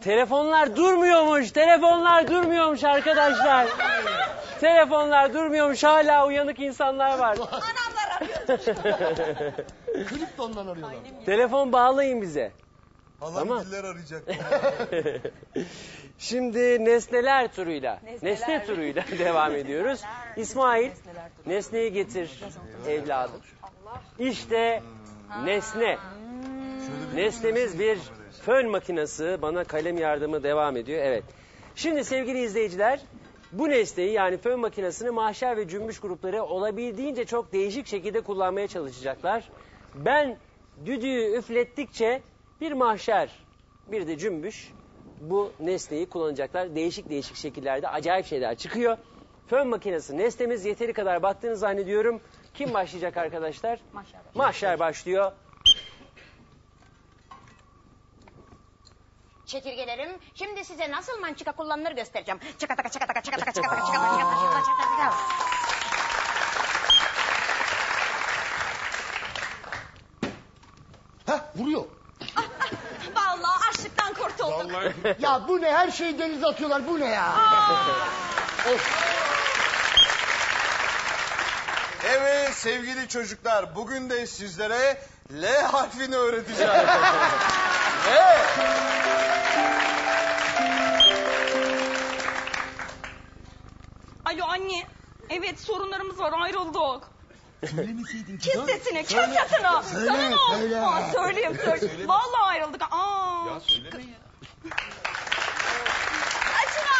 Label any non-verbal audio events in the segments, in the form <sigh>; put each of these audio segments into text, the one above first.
Telefonlar durmuyormuş. Telefonlar durmuyormuş arkadaşlar. Telefonlar durmuyormuş. Hala uyanık insanlar var. <laughs> Klip de ondan arıyorlar. Telefon bağlayın bize. Halam Tamam. diller arayacak. <laughs> Şimdi nesneler turuyla, Nesneler. nesne turuyla <laughs> devam ediyoruz. İsmail, nesneyi getir evladım. İşte nesne. Nesnemiz bir fön makinesi. Bana kalem yardımı devam ediyor. Evet. Şimdi sevgili izleyiciler, bu nesneyi yani fön makinesini mahşer ve cümbüş grupları olabildiğince çok değişik şekilde kullanmaya çalışacaklar. Ben düdüğü üflettikçe bir mahşer, bir de cümbüş bu nesneyi kullanacaklar. Değişik değişik şekillerde acayip şeyler çıkıyor. Fön makinesi nesnemiz yeteri kadar battığını zannediyorum. Kim başlayacak arkadaşlar? Mahşer başlıyor. Mahşer başlıyor. Çekirgelerim, şimdi size nasıl mançika kullanılır göstereceğim. Çaka taka çaka taka çaka taka çaka taka çaka taka çaka taka çaka taka. Heh vuruyor. Vallahi açlıktan kurtulduk. Ya bu ne her şeyi denize atıyorlar bu ne ya? of. Evet sevgili çocuklar bugün de sizlere L harfini öğreteceğim. <laughs> L. Alo anne. Evet sorunlarımız var ayrıldık. Söylemeseydin Kes sesini kes sesini. Sana ne oldu? söyle. Aa, söyleyeyim söyle. Vallahi ayrıldık. Aa. Açın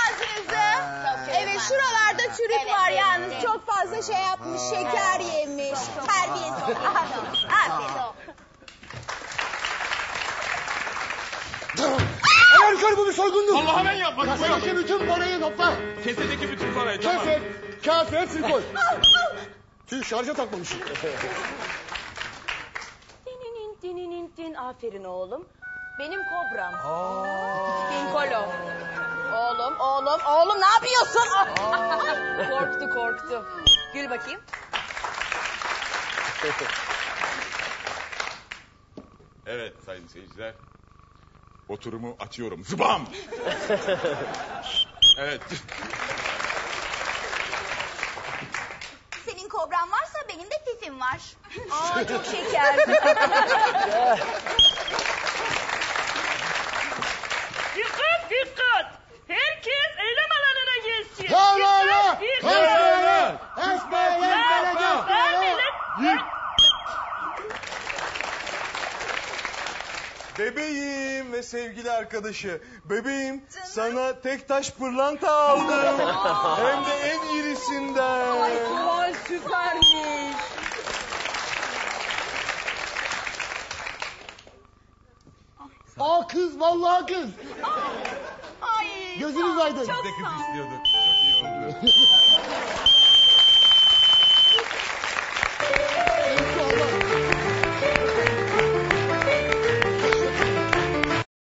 ağzınızı. Evet şuralarda çürük Evet, var evet, yalnız evet. çok fazla şey yapmış şeker yemiş terbiyesiz. Aferin. Yukarı bu bir soygundur. Allah'a ben yapmadım. Kasadaki bütün parayı topla. Kesedeki bütün parayı tamam. Keset, kase hepsini koy. <laughs> Tüh şarja takmamışım. Dininin dininin din. Aferin oğlum. Benim kobram. Pinkolo. Oğlum, oğlum, oğlum ne yapıyorsun? <laughs> Korktu, korktu. Gül bakayım. Evet sayın seyirciler. Oturumu açıyorum. Zıbam! <laughs> evet. Senin kobran varsa benim de fifim var. <laughs> Aa çok şeker. Bebeğim ve sevgili arkadaşı. Bebeğim sana tek taş pırlanta aldım. Hem de en irisinden. Ay süpermiş. Aa kız vallahi kız. Ay. Gözünüz aydın. Çok Biz de kız istiyorduk. Çok iyi oldu. <laughs>